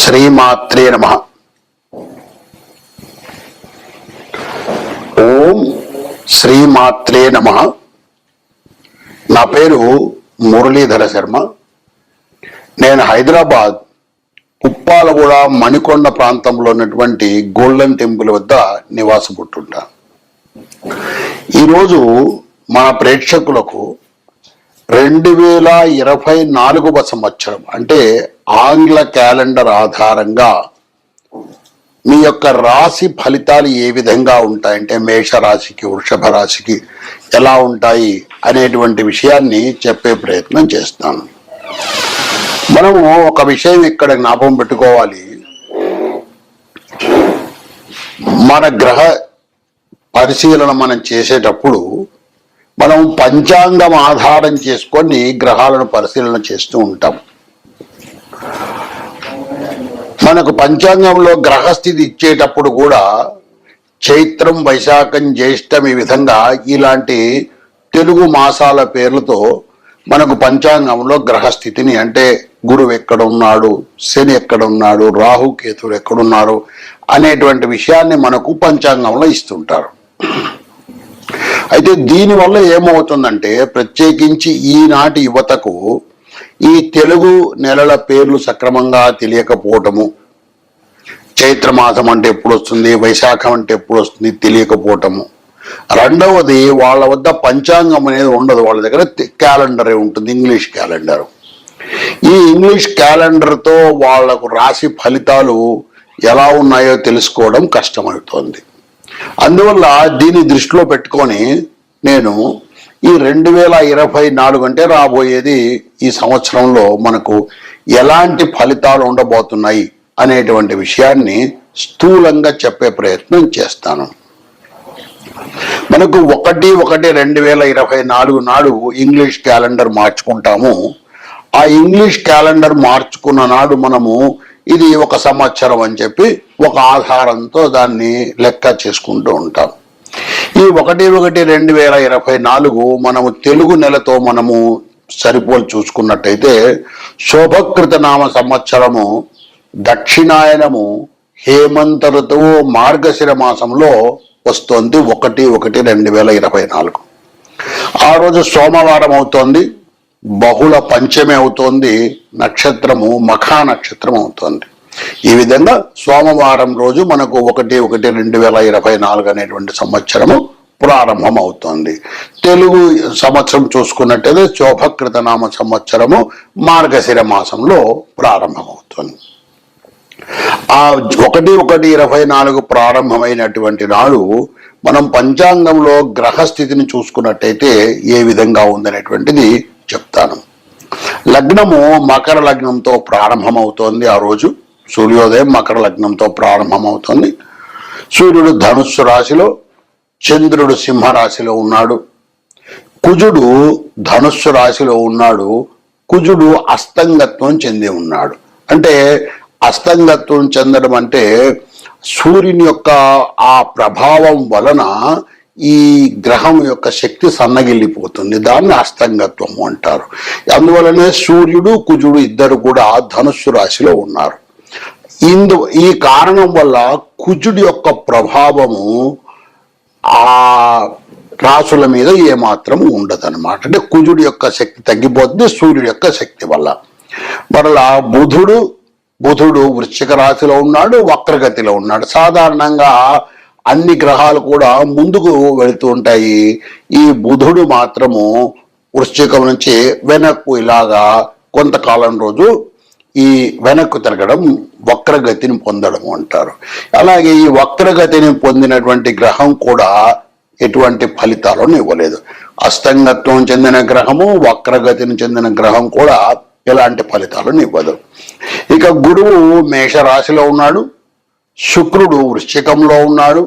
శ్రీమాత్రే నమ. ఓం శ్రీమాత్రే నమ. నా పేరు మురళీధర శర్మ. నేను హైదరాబాద్ ఉప్పాలగూడ మణికొండ ప్రాంతంలో ఉన్నటువంటి గోల్డెన్ టెంపుల్ వద్ద నివాసపుట్టుంటా ఈరోజు మన ప్రేక్షకులకు రెండు వేల ఇరవై నాలుగవ సంవత్సరం అంటే ఆంగ్ల క్యాలెండర్ ఆధారంగా మీ యొక్క రాశి ఫలితాలు ఏ విధంగా ఉంటాయంటే మేష రాశికి వృషభ రాశికి ఎలా ఉంటాయి అనేటువంటి విషయాన్ని చెప్పే ప్రయత్నం చేస్తాను. మనము ఒక విషయం ఇక్కడ జ్ఞాపకం పెట్టుకోవాలి. మన గ్రహ పరిశీలన మనం చేసేటప్పుడు మనం పంచాంగం ఆధారం చేసుకొని గ్రహాలను పరిశీలన చేస్తూ ఉంటాం. మనకు పంచాంగంలో గ్రహస్థితి ఇచ్చేటప్పుడు కూడా చైత్రం వైశాఖం జ్యేష్టం ఈ విధంగా ఇలాంటి తెలుగు మాసాల పేర్లతో మనకు పంచాంగంలో గ్రహస్థితిని అంటే గురువు ఎక్కడ ఉన్నాడు శని ఎక్కడ ఉన్నాడు రాహు కేతుడు ఎక్కడున్నారు అనేటువంటి విషయాన్ని మనకు పంచాంగంలో ఇస్తుంటారు. అయితే దీనివల్ల ఏమవుతుందంటే ప్రత్యేకించి ఈనాటి యువతకు ఈ తెలుగు నెలల పేర్లు సక్రమంగా తెలియకపోవటము చైత్రమాసం అంటే ఎప్పుడు వస్తుంది వైశాఖం అంటే ఎప్పుడు వస్తుంది తెలియకపోవటము. రెండవది వాళ్ళ వద్ద పంచాంగం అనేది ఉండదు వాళ్ళ దగ్గర క్యాలెండరే ఉంటుంది ఇంగ్లీష్ క్యాలెండర్. ఈ ఇంగ్లీష్ క్యాలెండర్తో వాళ్ళకు రాశి ఫలితాలు ఎలా ఉన్నాయో తెలుసుకోవడం కష్టమవుతోంది. అందువల్ల దీన్ని దృష్టిలో పెట్టుకొని నేను ఈ రెండు వేల ఇరవై నాలుగు అంటే రాబోయేది ఈ సంవత్సరంలో మనకు ఎలాంటి ఫలితాలు ఉండబోతున్నాయి అనేటువంటి విషయాన్ని స్థూలంగా చెప్పే ప్రయత్నం చేస్తాను. మనకు ఒకటి ఒకటి రెండు వేల ఇరవై నాలుగు నాడు ఇంగ్లీష్ క్యాలెండర్ మార్చుకుంటాము. ఆ ఇంగ్లీష్ క్యాలెండర్ మార్చుకున్న నాడు మనము ఇది ఒక సంవత్సరం అని చెప్పి ఒక ఆధారంతో దాన్ని లెక్క చేసుకుంటూ ఉంటాం. ఈ ఒకటి ఒకటి రెండు వేల ఇరవై నాలుగు మనము తెలుగు నెలతో మనము సరిపోలు చూసుకున్నట్టయితే శోభకృత నామ సంవత్సరము దక్షిణాయనము హేమంత ఋతువు మార్గశిర మాసంలో వస్తోంది ఒకటి ఒకటి రెండు వేల ఇరవై నాలుగు. ఆ రోజు సోమవారం అవుతోంది బహుళ పంచమి అవుతోంది నక్షత్రము మఖా నక్షత్రం అవుతోంది. ఈ విధంగా సోమవారం రోజు మనకు ఒకటి ఒకటి రెండు వేల ఇరవై నాలుగు అనేటువంటి సంవత్సరము ప్రారంభం అవుతోంది తెలుగు సంవత్సరం చూసుకున్నట్టయితే శోభకృతనామ సంవత్సరము మార్గశిర మాసంలో ప్రారంభమవుతుంది. ఆ ఒకటి ఒకటి ఇరవై నాలుగు ప్రారంభమైనటువంటి నాడు మనం పంచాంగంలో గ్రహస్థితిని చూసుకున్నట్టయితే ఏ విధంగా ఉందనేటువంటిది చెప్తాను. లగ్నము మకర లగ్నంతో ప్రారంభమవుతోంది ఆ రోజు. సూర్యోదయం మకర లగ్నంతో ప్రారంభమవుతుంది. సూర్యుడు ధనుస్సు రాశిలో చంద్రుడు సింహరాశిలో ఉన్నాడు. కుజుడు ధనుస్సు రాశిలో ఉన్నాడు. కుజుడు అస్తంగత్వం చెంది ఉన్నాడు. అంటే అస్తంగత్వం చెందడం అంటే సూర్యుని యొక్క ఆ ప్రభావం వలన ఈ గ్రహం యొక్క శక్తి సన్నగిల్లిపోతుంది. దాన్ని అస్తంగత్వము అంటారు. అందువలనే సూర్యుడు కుజుడు ఇద్దరు కూడా ధనుస్సు రాశిలో ఉన్నారు. ఇందు ఈ కారణం వల్ల కుజుడి యొక్క ప్రభావము ఆ రాసుల మీద ఏమాత్రం ఉండదన్నమాట. అంటే కుజుడి యొక్క శక్తి తగ్గిపోతుంది సూర్యుడి యొక్క శక్తి వల్ల. మరలా బుధుడు బుధుడు వృశ్చిక రాశిలో ఉన్నాడు వక్రగతిలో ఉన్నాడు. సాధారణంగా అన్ని గ్రహాలు కూడా ముందుకు వెళుతూ ఉంటాయి. ఈ బుధుడు మాత్రము వృశ్చికం నుంచి వెనక్కు ఇలాగా కొంతకాలం రోజు ఈ వెనక్కు తిరగడం వక్రగతిని పొందడం అంటారు. అలాగే ఈ వక్రగతిని పొందినటువంటి గ్రహం కూడా ఎటువంటి ఫలితాలను ఇవ్వలేదు. అస్తంగత్వం చెందిన గ్రహము వక్రగతిని చెందిన గ్రహం కూడా ఎలాంటి ఫలితాలను ఇవ్వదు. ఇక గురువు మేషరాశిలో ఉన్నాడు శుక్రుడు వృశ్చికంలో ఉన్నాడు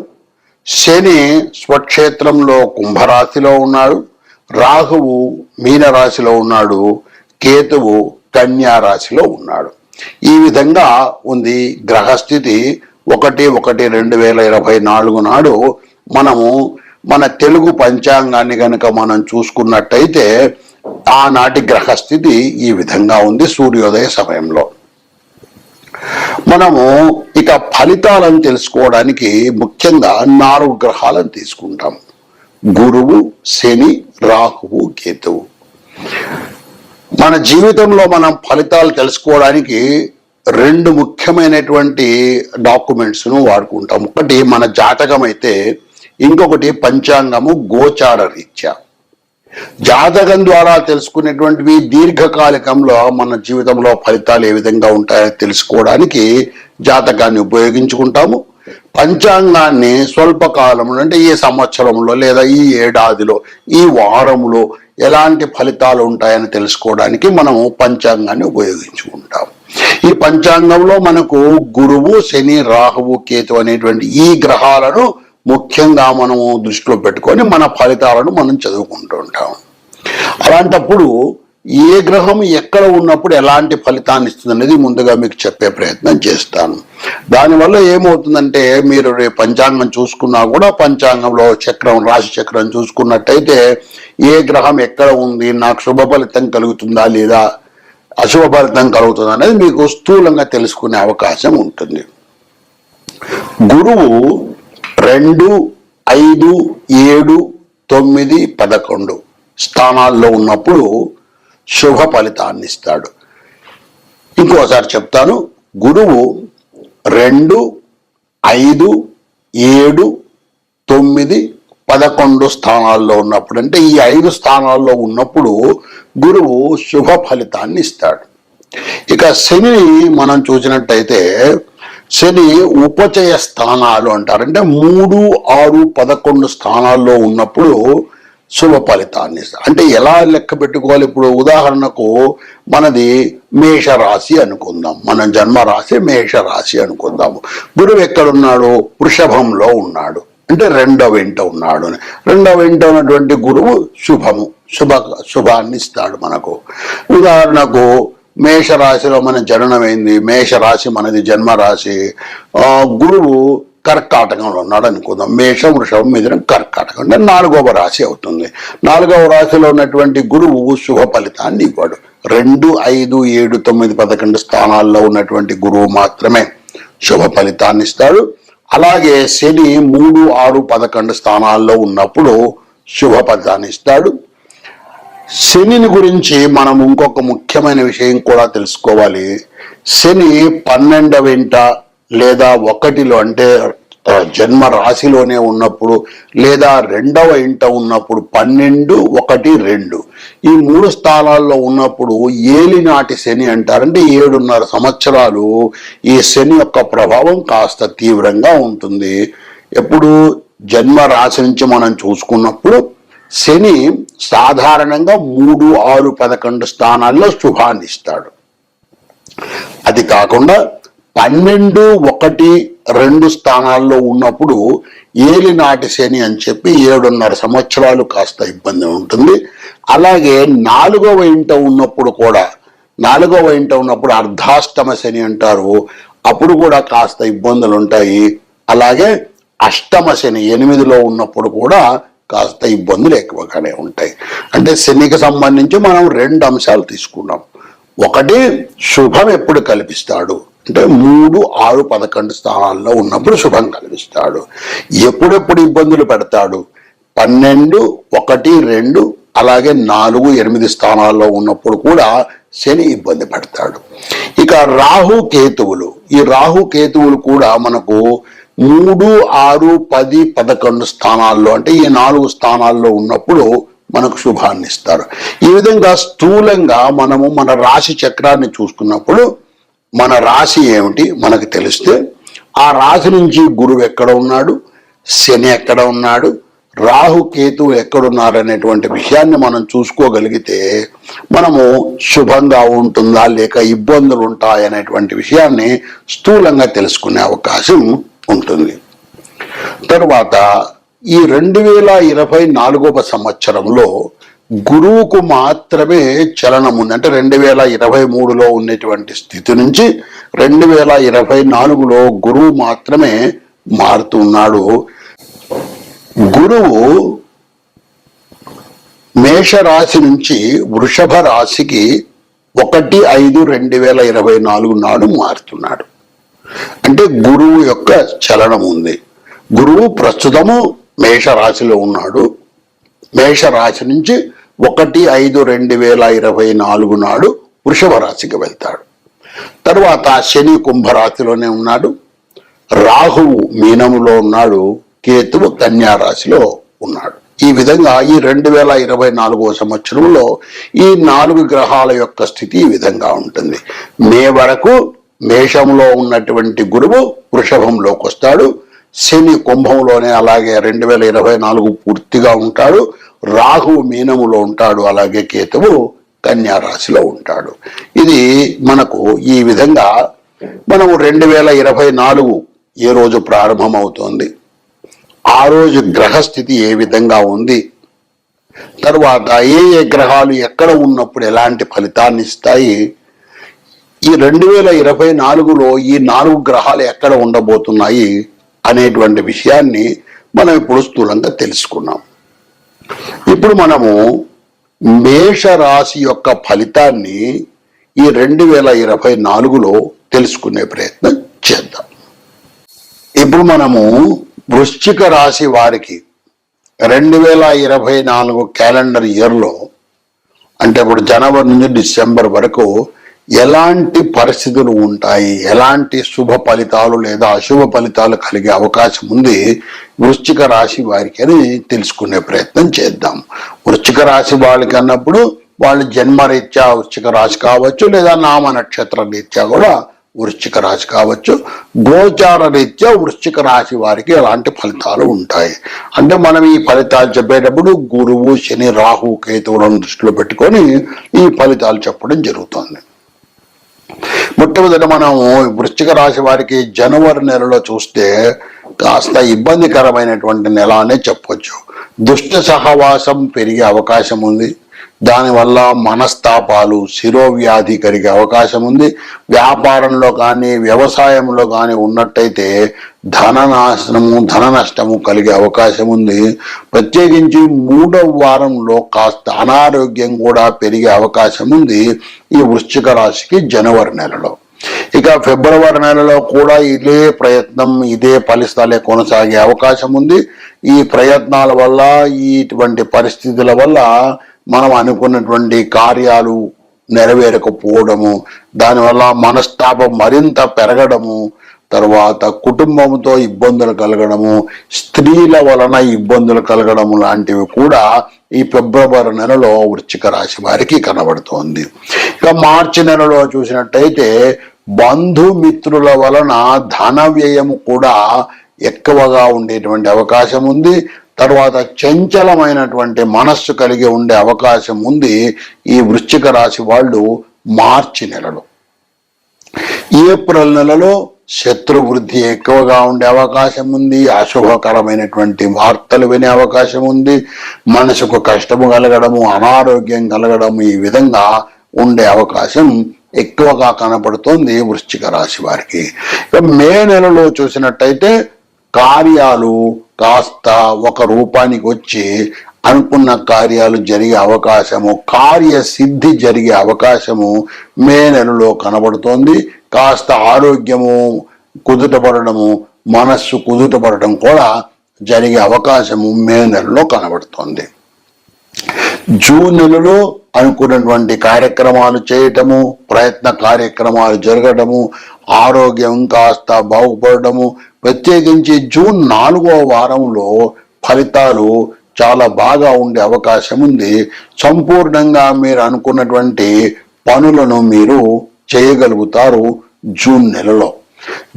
శని స్వక్షేత్రంలో కుంభరాశిలో ఉన్నాడు రాహువు మీనరాశిలో ఉన్నాడు కేతువు కన్యారాశిలో ఉన్నాడు. ఈ విధంగా ఉంది గ్రహస్థితి. ఒకటి ఒకటి రెండు వేల ఇరవై నాలుగు నాడు మనము మన తెలుగు పంచాంగాన్ని కనుక మనం చూసుకున్నట్టయితే ఆనాటి గ్రహస్థితి ఈ విధంగా ఉంది సూర్యోదయ సమయంలో. మనము ఇక ఫలితాలను తెలుసుకోవడానికి ముఖ్యంగా నాలుగు గ్రహాలను తీసుకుంటాం. గురువు శని రాహువు కేతువు. మన జీవితంలో మనం ఫలితాలు తెలుసుకోవడానికి రెండు ముఖ్యమైనటువంటి డాక్యుమెంట్స్ను వాడుకుంటాం. ఒకటి మన జాతకం అయితే ఇంకొకటి పంచాంగము గోచార రీత్యా. జాతకం ద్వారా తెలుసుకునేటువంటివి దీర్ఘకాలికంలో మన జీవితంలో ఫలితాలు ఏ విధంగా ఉంటాయో తెలుసుకోవడానికి జాతకాన్ని ఉపయోగించుకుంటాము. పంచాంగాన్ని స్వల్పకాలంలో అంటే ఈ సంవత్సరంలో లేదా ఈ ఏడాదిలో ఈ వారంలో ఎలాంటి ఫలితాలు ఉంటాయని తెలుసుకోవడానికి మనము పంచాంగాన్ని ఉపయోగించుకుంటాం. ఈ పంచాంగంలో మనకు గురువు శని రాహువు కేతు అనేటువంటి ఈ గ్రహాలను ముఖ్యంగా మనము దృష్టిలో పెట్టుకొని మన ఫలితాలను మనం చదువుకుంటూ ఉంటాం. అలాంటప్పుడు ఏ గ్రహం ఎక్కడ ఉన్నప్పుడు ఎలాంటి ఫలితాన్ని ఇస్తుంది అనేది ముందుగా మీకు చెప్పే ప్రయత్నం చేస్తాను. దానివల్ల ఏమవుతుందంటే మీరు రేపు పంచాంగం చూసుకున్నా కూడా పంచాంగంలో చక్రం రాశి చక్రం చూసుకున్నట్టయితే ఏ గ్రహం ఎక్కడ ఉంది నాకు శుభ ఫలితం కలుగుతుందా లేదా అశుభ ఫలితం కలుగుతుందా అనేది మీకు స్థూలంగా తెలుసుకునే అవకాశం ఉంటుంది. గురువు రెండు ఐదు ఏడు తొమ్మిది పదకొండు స్థానాల్లో ఉన్నప్పుడు శుభ ఫలితాన్ని ఇస్తాడు ఇంకోసారి చెప్తాను గురువు రెండు ఐదు ఏడు తొమ్మిది పదకొండు స్థానాల్లో ఉన్నప్పుడు అంటే ఈ ఐదు స్థానాల్లో ఉన్నప్పుడు గురువు శుభ ఫలితాన్ని ఇస్తాడు ఇక శనిని మనం చూసినట్టయితే శని ఉపచయ స్థానాలు అంటారు. అంటే మూడు ఆరు పదకొండు స్థానాల్లో ఉన్నప్పుడు శుభ ఫలితాన్ని ఇస్తారు. అంటే ఎలా లెక్క పెట్టుకోవాలి? ఇప్పుడు ఉదాహరణకు మనది మేషరాశి అనుకుందాం. మన జన్మ రాశి మేషరాశి అనుకుందాము. గురువు ఎక్కడున్నాడు? వృషభంలో ఉన్నాడు. అంటే రెండవ ఇంట ఉన్నాడు అని. రెండవ ఇంట ఉన్నటువంటి గురువు శుభము శుభ శుభాన్ని ఇస్తాడు మనకు. ఉదాహరణకు మేషరాశిలో మన జననమైంది మేషరాశి మనది జన్మరాశి. గురువు కర్కాటకంలో ఉన్నాడు అనుకుందాం మేషం వృషభం మిథునం కర్కాటకం అంటే నాలుగవ రాశి అవుతుంది. నాలుగవ రాశిలో ఉన్నటువంటి గురువు శుభ ఫలితాన్ని ఇవ్వడు. రెండు ఐదు ఏడు తొమ్మిది పదకొండు స్థానాల్లో ఉన్నటువంటి గురువు మాత్రమే శుభ ఫలితాన్ని ఇస్తాడు. అలాగే శని మూడు ఆరు పదకొండు స్థానాల్లో ఉన్నప్పుడు శుభ ఫలితాన్ని ఇస్తాడు. శనిని గురించి మనం ఇంకొక ముఖ్యమైన విషయం కూడా తెలుసుకోవాలి. శని పన్నెండవ ఇంట లేదా ఒకటిలో అంటే జన్మ రాశిలోనే ఉన్నప్పుడు లేదా రెండవ ఇంట ఉన్నప్పుడు పన్నెండు ఒకటి రెండు. ఈ మూడు స్థానాల్లో ఉన్నప్పుడు ఏలినాటి శని అంటారంటే ఏడున్నర సంవత్సరాలు ఈ శని యొక్క ప్రభావం కాస్త తీవ్రంగా ఉంటుంది. ఎప్పుడు జన్మ రాశి నుంచి మనం చూసుకున్నప్పుడు శని సాధారణంగా మూడు ఆరు పదకొండు స్థానాల్లో శుభాన్ని ఇస్తాడు అది కాకుండా పన్నెండు ఒకటి రెండు స్థానాల్లో ఉన్నప్పుడు ఏలినాటి శని అని చెప్పి ఏడున్నర సంవత్సరాలు కాస్త ఇబ్బంది ఉంటుంది. అలాగే నాలుగవ ఇంట ఉన్నప్పుడు కూడా నాలుగవ ఇంట ఉన్నప్పుడు అర్ధాష్టమ శని అంటారు. అప్పుడు కూడా కాస్త ఇబ్బందులు ఉంటాయి. అలాగే అష్టమ శని ఎనిమిదిలో ఉన్నప్పుడు కూడా కాస్త ఇబ్బందులు ఎక్కువగానే ఉంటాయి. అంటే శనికి సంబంధించి మనం రెండు అంశాలు తీసుకున్నాం. ఒకటి శుభం ఎప్పుడు కల్పిస్తాడు. అంటే మూడు ఆరు పదకొండు స్థానాల్లో ఉన్నప్పుడు శుభం కలిగిస్తాడు. ఎప్పుడెప్పుడు ఇబ్బందులు పెడతాడు? పన్నెండు ఒకటి రెండు అలాగే నాలుగు ఎనిమిది స్థానాల్లో ఉన్నప్పుడు కూడా శని ఇబ్బంది పెడతాడు. ఇక రాహు కేతువులు. ఈ రాహు కేతువులు కూడా మనకు మూడు ఆరు పది పదకొండు స్థానాల్లో అంటే ఈ నాలుగు స్థానాల్లో ఉన్నప్పుడు మనకు శుభాన్ని ఇస్తారు ఈ విధంగా స్థూలంగా మనము మన రాశి చక్రాన్ని చూసుకున్నప్పుడు మన రాశి ఏమిటి మనకు తెలిస్తే ఆ రాశి నుంచి గురువు ఎక్కడ ఉన్నాడు? శని ఎక్కడ ఉన్నాడు? రాహు కేతు ఎక్కడున్నారు అనేటువంటి విషయాన్ని మనం చూసుకోగలిగితే మనము శుభంగా ఉంటుందా లేక ఇబ్బందులు ఉంటాయనేటువంటి విషయాన్ని స్థూలంగా తెలుసుకునే అవకాశం ఉంటుంది. తరువాత ఈ రెండు వేల ఇరవై నాలుగవ సంవత్సరంలో గురువుకు మాత్రమే చలనం ఉంది. అంటే రెండు వేల ఇరవై మూడులో ఉన్నటువంటి స్థితి నుంచి రెండు వేల ఇరవై నాలుగులో గురువు మాత్రమే మారుతున్నాడు గురువు మేషరాశి నుంచి వృషభ రాశికి ఒకటి ఐదు రెండు వేల ఇరవై నాలుగు నాడు మారుతున్నాడు. అంటే గురువు యొక్క చలనం ఉంది. గురువు ప్రస్తుతము మేషరాశిలో ఉన్నాడు. మేషరాశి నుంచి ఒకటి ఐదు రెండు వేల ఇరవై నాలుగు నాడు వృషభ రాశికి వెళ్తాడు. తర్వాత శని కుంభరాశిలోనే ఉన్నాడు. రాహువు మీనములో ఉన్నాడు. కేతువు కన్యారాశిలో ఉన్నాడు. ఈ విధంగా ఈ రెండు వేల ఇరవై నాలుగో సంవత్సరంలో ఈ నాలుగు గ్రహాల యొక్క స్థితి ఈ విధంగా ఉంటుంది. మే వరకు మేషంలో ఉన్నటువంటి గురువు వృషభంలోకి వస్తాడు శని కుంభంలోనే అలాగే రెండు వేల ఇరవై నాలుగు పూర్తిగా ఉంటాడు. రాహువు మీనములో ఉంటాడు అలాగే కేతువు కన్యారాశిలో ఉంటాడు. ఇది మనకు ఈ విధంగా మనము రెండు వేల ఇరవై నాలుగు ఏ రోజు ప్రారంభమవుతోంది? ఆ రోజు గ్రహస్థితి ఏ విధంగా ఉంది? తర్వాత ఏ ఏ గ్రహాలు ఎక్కడ ఉన్నప్పుడు ఎలాంటి ఫలితాన్ని ఇస్తాయి? ఈ రెండు వేల ఇరవై నాలుగులో ఈ నాలుగు గ్రహాలు ఎక్కడ ఉండబోతున్నాయి అనేటువంటి విషయాన్ని మనం ఇప్పుడు స్థూలంగా తెలుసుకున్నాం. ఇప్పుడు మనము మేషరాశి యొక్క ఫలితాన్ని ఈ రెండు వేల ఇరవై నాలుగులో తెలుసుకునే ప్రయత్నం చేద్దాం. ఇప్పుడు మనము వృశ్చిక రాశి వారికి రెండు వేల ఇరవై నాలుగు క్యాలెండర్ ఇయర్లో అంటే ఇప్పుడు జనవరి నుంచి డిసెంబర్ వరకు ఎలాంటి పరిస్థితులు ఉంటాయి? ఎలాంటి శుభ ఫలితాలు లేదా అశుభ ఫలితాలు కలిగే అవకాశం ఉంది? వృశ్చిక రాశి వారికి అని తెలుసుకునే ప్రయత్నం చేద్దాం. వృశ్చిక రాశి వాళ్ళకి అన్నప్పుడు వాళ్ళు జన్మరీత్యా వృశ్చిక రాశి కావచ్చు లేదా నామ నక్షత్ర రీత్యా కూడా వృశ్చిక రాశి కావచ్చు. గోచార రీత్యా వృశ్చిక రాశి వారికి ఎలాంటి ఫలితాలు ఉంటాయి? అంటే మనం ఈ ఫలితాలు చెప్పేటప్పుడు గురువు శని రాహు కేతువులను దృష్టిలో పెట్టుకొని ఈ ఫలితాలు చెప్పడం జరుగుతుంది. మొట్టమొదట మనం వృశ్చిక రాశి వారికి జనవరి నెలలో చూస్తే కాస్త ఇబ్బందికరమైనటువంటి నెల అనే చెప్పొచ్చు. దుష్ట సహవాసం పెరిగే అవకాశం ఉంది. దానివల్ల మనస్తాపాలు శిరోవ్యాధి కలిగే అవకాశం ఉంది. వ్యాపారంలో కానీ వ్యవసాయంలో కానీ ఉన్నట్టయితే ధన నాశనము ధన నష్టము కలిగే అవకాశం ఉంది. ప్రత్యేకించి మూడవ వారంలో కాస్త అనారోగ్యం కూడా పెరిగే అవకాశం ఉంది ఈ వృశ్చిక రాశికి జనవరి నెలలో. ఇక ఫిబ్రవరి నెలలో కూడా ఇదే ప్రయత్నం ఇదే ఫలితాలే కొనసాగే అవకాశం ఉంది. ఈ ప్రయత్నాల వల్ల ఇటువంటి పరిస్థితుల వల్ల మనం అనుకున్నటువంటి కార్యాలు నెరవేరకపోవడము దానివల్ల మనస్తాపం మరింత పెరగడము తర్వాత కుటుంబంతో ఇబ్బందులు కలగడము స్త్రీల వలన ఇబ్బందులు కలగడము లాంటివి కూడా ఈ ఫిబ్రవరి నెలలో వృశ్చిక రాశి వారికి కనబడుతోంది. ఇక మార్చి నెలలో చూసినట్టయితే బంధుమిత్రుల వలన ధన వ్యయం కూడా ఎక్కువగా ఉండేటువంటి అవకాశం ఉంది. తర్వాత చంచలమైనటువంటి మనస్సు కలిగి ఉండే అవకాశం ఉంది ఈ వృశ్చిక రాశి వాళ్ళు మార్చి నెలలో. ఏప్రిల్ నెలలో శత్రు వృద్ధి ఎక్కువగా ఉండే అవకాశం ఉంది అశుభకరమైనటువంటి వార్తలు వినే అవకాశం ఉంది మనసుకు కష్టము కలగడము అనారోగ్యం కలగడము ఈ విధంగా ఉండే అవకాశం ఎక్కువగా కనపడుతోంది వృశ్చిక రాశి వారికి. మే నెలలో చూసినట్టయితే కార్యాలు కాస్త ఒక రూపానికి వచ్చి అనుకున్న కార్యాలు జరిగే అవకాశము కార్యసిద్ధి జరిగే అవకాశము మే నెలలో కనబడుతోంది. కాస్త ఆరోగ్యము కుదుటపడము మనస్సు కుదుటపడటం కూడా జరిగే అవకాశము మే నెలలో కనబడుతోంది. జూన్ నెలలో అనుకున్నటువంటి కార్యక్రమాలు చేయటము ప్రయత్న కార్యక్రమాలు జరగడము ఆరోగ్యం కాస్త బాగుపడటము ప్రత్యేకించి జూన్ నాలుగో వారంలో ఫలితాలు చాలా బాగా ఉండే అవకాశం ఉంది. సంపూర్ణంగా మీరు అనుకున్నటువంటి పనులను మీరు చేయగలుగుతారు జూన్ నెలలో.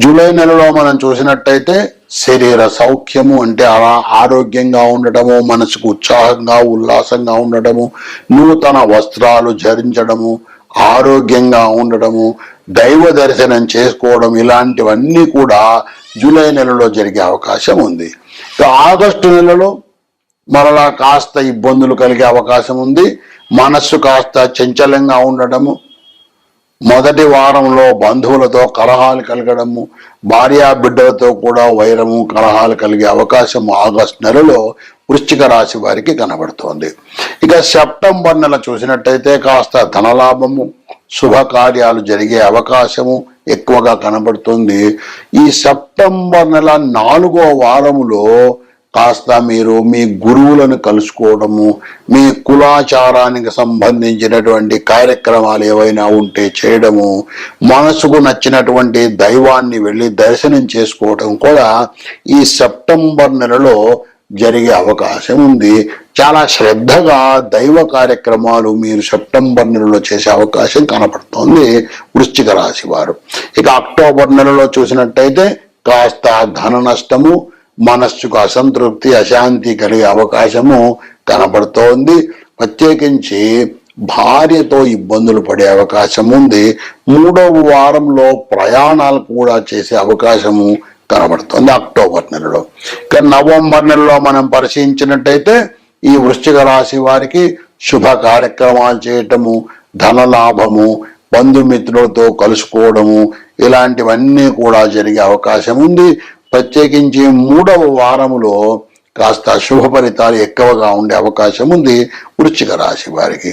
జూలై నెలలో మనం చూసినట్టయితే శరీర సౌఖ్యము అంటే అలా ఆరోగ్యంగా ఉండటము మనసుకు ఉత్సాహంగా ఉల్లాసంగా ఉండటము నూతన వస్త్రాలు ధరించడము ఆరోగ్యంగా ఉండడము దైవ దర్శనం చేసుకోవడం ఇలాంటివన్నీ కూడా జూలై నెలలో జరిగే అవకాశం ఉంది. ఆగస్టు నెలలో మరలా కాస్త ఇబ్బందులు కలిగే అవకాశం ఉంది. మనస్సు కాస్త చంచలంగా ఉండడము మొదటి వారంలో బంధువులతో కలహాలు కలగడము భార్యా బిడ్డలతో కూడా వైరము కలహాలు కలిగే అవకాశం ఆగస్టు నెలలో వృశ్చిక రాశి వారికి కనబడుతోంది. ఇక సెప్టెంబర్ నెల చూసినట్టయితే కాస్త ధనలాభము శుభకార్యాలు జరిగే అవకాశము ఎక్కువగా కనబడుతుంది. ఈ సెప్టెంబర్ నెల నాలుగో వారములో కాస్త మీరు మీ గురువులను కలుసుకోవడము మీ కులాచారానికి సంబంధించినటువంటి కార్యక్రమాలు ఏవైనా ఉంటే చేయడము మనసుకు నచ్చినటువంటి దైవాన్ని వెళ్ళి దర్శనం చేసుకోవడం కూడా ఈ సెప్టెంబర్ నెలలో జరిగే అవకాశం ఉంది. చాలా శ్రద్ధగా దైవ కార్యక్రమాలు మీరు సెప్టెంబర్ నెలలో చేసే అవకాశం కనపడుతోంది వృశ్చిక రాశి వారు. ఇక అక్టోబర్ నెలలో చూసినట్టయితే కాస్త ధన నష్టము మనస్సుకు అసంతృప్తి అశాంతి కలిగే అవకాశము కనబడుతోంది ప్రత్యేకించి భార్యతో ఇబ్బందులు పడే అవకాశం ఉంది. మూడవ వారంలో ప్రయాణాలు కూడా చేసే అవకాశము కనబడుతుంది అక్టోబర్ నెలలో. నవంబర్ నెలలో మనం పరిశీలించినట్టయితే ఈ వృశ్చిక రాశి వారికి శుభ కార్యక్రమాలు చేయటము ధన లాభము బంధుమిత్రులతో కలుసుకోవడము ఇలాంటివన్నీ కూడా జరిగే అవకాశం ఉంది. ప్రత్యేకించి మూడవ వారములో కాస్త శుభ ఫలితాలు ఎక్కువగా ఉండే అవకాశం ఉంది వృశ్చిక రాశి వారికి.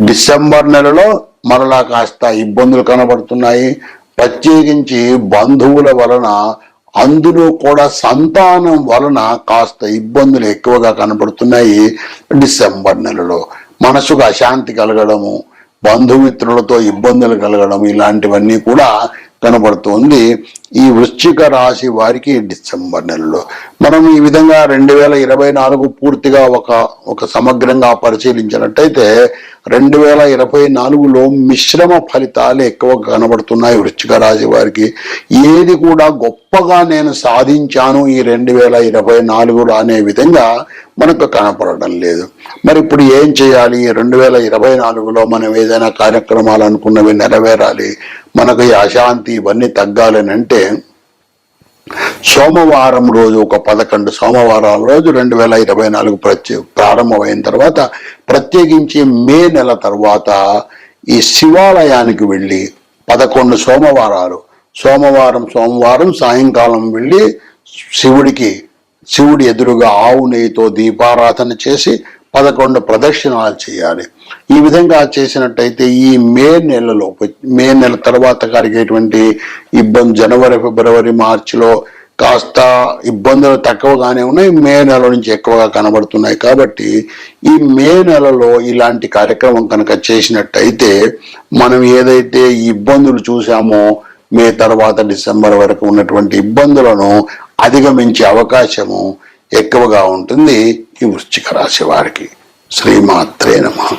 డిసెంబర్ నెలలో మరలా కాస్త ఇబ్బందులు కనబడుతున్నాయి. ప్రత్యేకించి బంధువుల వలన అందులో కూడా సంతానం వలన కాస్త ఇబ్బందులు ఎక్కువగా కనబడుతున్నాయి డిసెంబర్ నెలలో. మనసుకు అశాంతి కలగడము బంధుమిత్రులతో ఇబ్బందులు కలగడం ఇలాంటివన్నీ కూడా కనబడుతుంది ఈ వృశ్చిక రాశి వారికి డిసెంబర్ నెలలో. మనం ఈ విధంగా రెండు వేల ఇరవై నాలుగు పూర్తిగా ఒక ఒక సమగ్రంగా పరిశీలించినట్టయితే రెండు వేల ఇరవై నాలుగులో మిశ్రమ ఫలితాలు ఎక్కువ కనబడుతున్నాయి వృశ్చిక రాశి వారికి. ఏది కూడా గొప్పగా నేను సాధించాను ఈ రెండు వేల ఇరవై నాలుగులో అనే విధంగా మనకు కనపడడం లేదు. మరి ఇప్పుడు ఏం చేయాలి? రెండు వేల ఇరవై నాలుగులో మనం ఏదైనా కార్యక్రమాలు అనుకున్నవి నెరవేరాలి. మనకు ఈ అశాంతి ఇవన్నీ తగ్గాలని అంటే సోమవారం రోజు ఒక పదకొండు సోమవారాల రోజు రెండు వేల ఇరవై నాలుగు ప్రత్యే ప్రారంభమైన తర్వాత ప్రత్యేకించి మే నెల తర్వాత ఈ శివాలయానికి వెళ్ళి పదకొండు సోమవారాలు. సోమవారం సోమవారం సాయంకాలం వెళ్ళి శివుడికి శివుడి ఎదురుగా ఆవు నెయ్యితో దీపారాధన చేసి పదకొండు ప్రదక్షిణాలు చేయాలి. ఈ విధంగా చేసినట్టయితే ఈ మే నెలలో మే నెల తర్వాత కలిగేటువంటి ఇబ్బంది జనవరి ఫిబ్రవరి మార్చిలో కాస్త ఇబ్బందులు తక్కువగానే ఉన్నాయి. మే నెల నుంచి ఎక్కువగా కనబడుతున్నాయి. కాబట్టి ఈ మే నెలలో ఇలాంటి కార్యక్రమం కనుక చేసినట్టయితే మనం ఏదైతే ఇబ్బందులు చూసామో మే తర్వాత డిసెంబర్ వరకు ఉన్నటువంటి ఇబ్బందులను అధిగమించే అవకాశము ఎక్కువగా ఉంటుంది ఈ వృశ్చిక రాశి వారికి. శ్రీమాత్రే నమ.